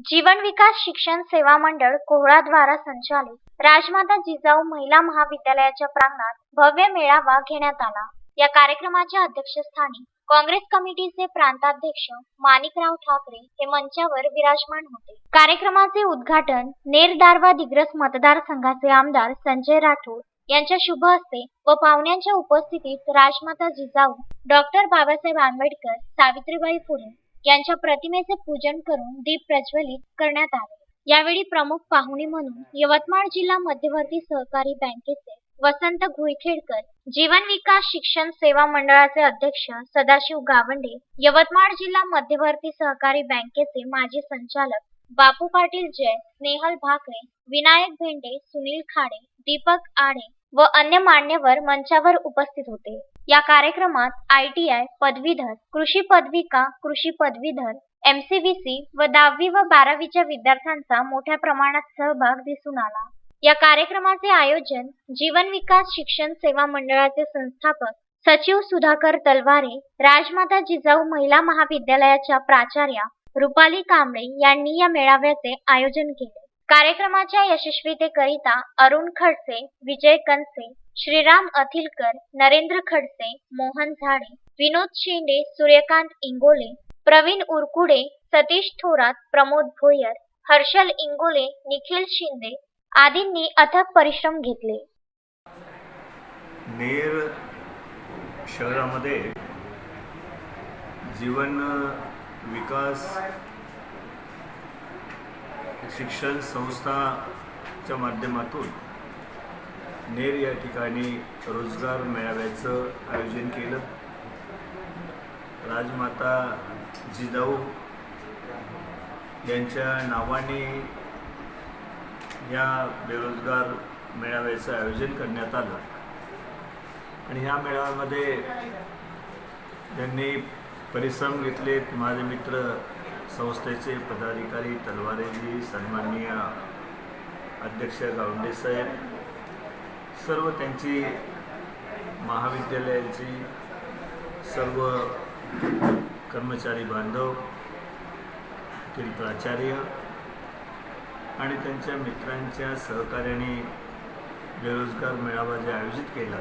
जीवन विकास शिक्षण सेवा मंडळ कोहळाद्वारा संचालित राजमाता जिजाऊ महिला महाविद्यालयाच्या प्रांगणात भव्य मेळावा घेण्यात आला. या कार्यक्रमाच्या अध्यक्षस्थानी काँग्रेस कमिटीचे प्रांताध्यक्ष माणिकराव ठाकरे हे मंचावर विराजमान होते. कार्यक्रमाचे उद्घाटन नेर दारवा दिग्रस मतदारसंघाचे आमदार संजय राठोड यांच्या शुभ हस्ते व पाहुण्यांच्या उपस्थितीत राजमाता जिजाऊ डॉक्टर बाबासाहेब आंबेडकर सावित्रीबाई फुले यांच्या प्रतिमेचे पूजन करून दीप प्रज्वलित करण्यात आले. यावेळी प्रमुख पाहुणे म्हणून यवतमाळ जिल्हा मध्यवर्ती सहकारी बँकेचे वसंत घुईखेडकर जीवन विकास शिक्षण सेवा मंडळाचे अध्यक्ष सदाशिव गावंडे यवतमाळ जिल्हा मध्यवर्ती सहकारी बँकेचे माजी संचालक बापू पाटील जय स्नेहल भाकरे विनायक भेंडे सुनील खाडे दीपक आडे व अन्य मान्यवर मंचावर उपस्थित होते. या कार्यक्रमात आय टी आय पदवीधर कृषी पदविका कृषी पदवीधर एमसीबीसी व दहावी व बारावीच्या विद्यार्थ्यांचा मोठ्या प्रमाणात सहभाग दिसून आला. या कार्यक्रमाचे आयोजन जीवन विकास शिक्षण सेवा मंडळाचे संस्थापक सचिव सुधाकर तलवारे राजमाता जिजाऊ महिला महाविद्यालयाच्या प्राचार्या रुपाली कांबळे यांनी या मेळाव्याचे आयोजन केले. कार्यक्रमाच्या यशस्वीतेकरिता अरुण खडसे विजय कनसे श्रीराम अथिलकर नरेंद्र खडसे मोहन झाडे विनोद शेंडे सूर्यकांत इंगोले प्रवीण उरकुडे सतीश थोरात प्रमोद भोयर हर्षल इंगोले निखिल शिंदे आदींनी अथक परिश्रम घेतले. नेर शहरामध्ये जीवन विकास शिक्षण संस्थाच्या माध्यमातून नेर या ठिकाणी रोजगार मेळाव्याचं आयोजन केलं. राजमाता जिजाऊ यांच्या नावाने या बेरोजगार मेळाव्याचं आयोजन करण्यात आलं. आणि ह्या मेळाव्यामध्ये त्यांनी परिश्रम घेतलेत माझे मित्र संस्थेचे पदाधिकारी तलवारेजी सन्माननीय अध्यक्ष गावंडेसाहेब सर्व त्यांची महाविद्यालयाची सर्व कर्मचारी बांधव तील प्राचार्य आणि त्यांच्या मित्रांच्या सहकार्याने बेरोजगार मेळावा जे आयोजित केला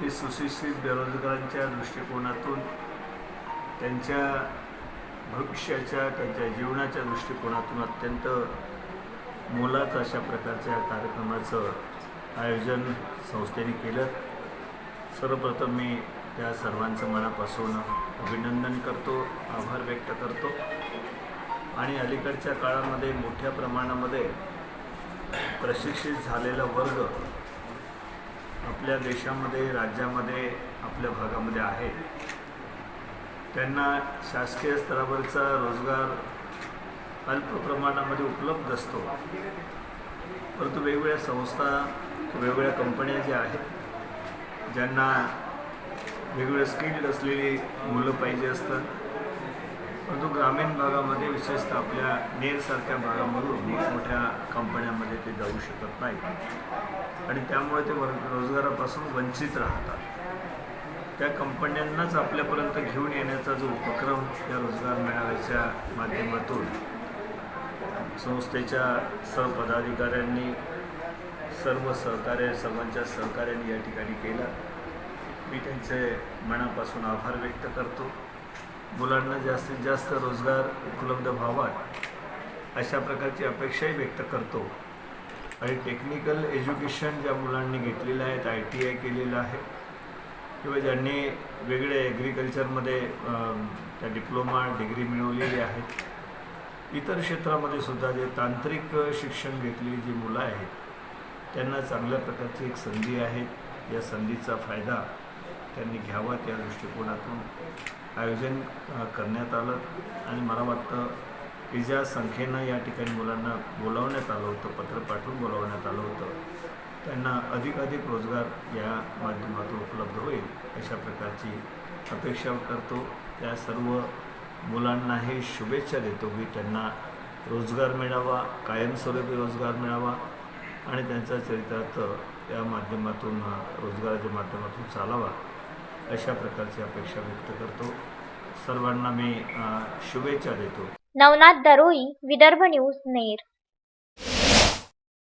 ते सुशिक्षित बेरोजगारांच्या दृष्टिकोनातून त्यांच्या भविष्याच्या त्यांच्या जीवनाच्या दृष्टिकोनातून अत्यंत मोलाचं अशा प्रकारच्या कार्यक्रमाचं आयोजन संस्थेने केलं. सर्वप्रथम मी त्या सर्वांचं मनापासून अभिनंदन करतो आभार व्यक्त करतो. आणि अलीकडच्या काळामध्ये मोठ्या प्रमाणामध्ये प्रशिक्षित झालेला वर्ग आपल्या देशामध्ये राज्यामध्ये आपल्या भागामध्ये आहे. त्यांना शासकीय स्तरावरचा रोजगार अल्प प्रमाणामध्ये उपलब्ध असतो. परंतु वेगवेगळ्या संस्था वेगवेगळ्या कंपन्या ज्या आहेत ज्यांना वेगवेगळ्या स्किल्ड असलेली मुलं पाहिजे असतात. परंतु ग्रामीण भागामध्ये विशेषतः आपल्या नेरसारख्या भागामधून मोठमोठ्या कंपन्यांमध्ये ते जाऊ शकत नाही आणि त्यामुळे ते रोजगारापासून वंचित राहतात. त्या कंपन्यांनाच आपल्यापर्यंत घेऊन येण्याचा जो उपक्रम या रोजगार मेळाव्याच्या माध्यमातून संस्थेच्या सर्व पदाधिकाऱ्यांनी सर्व सहकार्य सर्वांच्या सहकार्याने या ठिकाणी केला. मी त्यांचे मनापासून आभार व्यक्त करतो. मुलांना जास्तीत जास्त रोजगार उपलब्ध व्हावा अशा प्रकारची अपेक्षाही व्यक्त करतो. आणि टेक्निकल एज्युकेशन ज्या मुलांनी घेतलेलं आहे आय टी आय केलेलं आहे किंवा ज्यांनी वेगळे ॲग्रिकल्चरमध्ये त्या डिप्लोमा डिग्री मिळवलेली आहेत इतर क्षेत्रामध्ये सुद्धा जे तांत्रिक शिक्षण घेतलेली जी मुलं आहेत त्यांना चांगल्या प्रकारची एक संधी आहे. या संधीचा फायदा त्यांनी घ्यावा त्या दृष्टिकोनातून. आयोजन करण्यात आलं आणि मला वाटतं की ज्या संख्येनं या ठिकाणी मुलांना बोलावण्यात आलं होतं पत्र पाठवून बोलावण्यात आलं होतं त्यांना अधिकाधिक रोजगार या माध्यमातून उपलब्ध होईल अशा प्रकारची अपेक्षा करतो. त्या सर्व मुलांनाही शुभेच्छा देतो की त्यांना रोजगार मिळावा कायमस्वरूपी रोजगार मिळावा आणि त्यांचा चरितार्थ या माध्यमातून रोजगाराच्या माध्यमातून चालावा अशा प्रकारची अपेक्षा व्यक्त करतो. सर्वांना मी शुभेच्छा देतो. नवनाथ दरोई विदर्भ न्यूज नेर.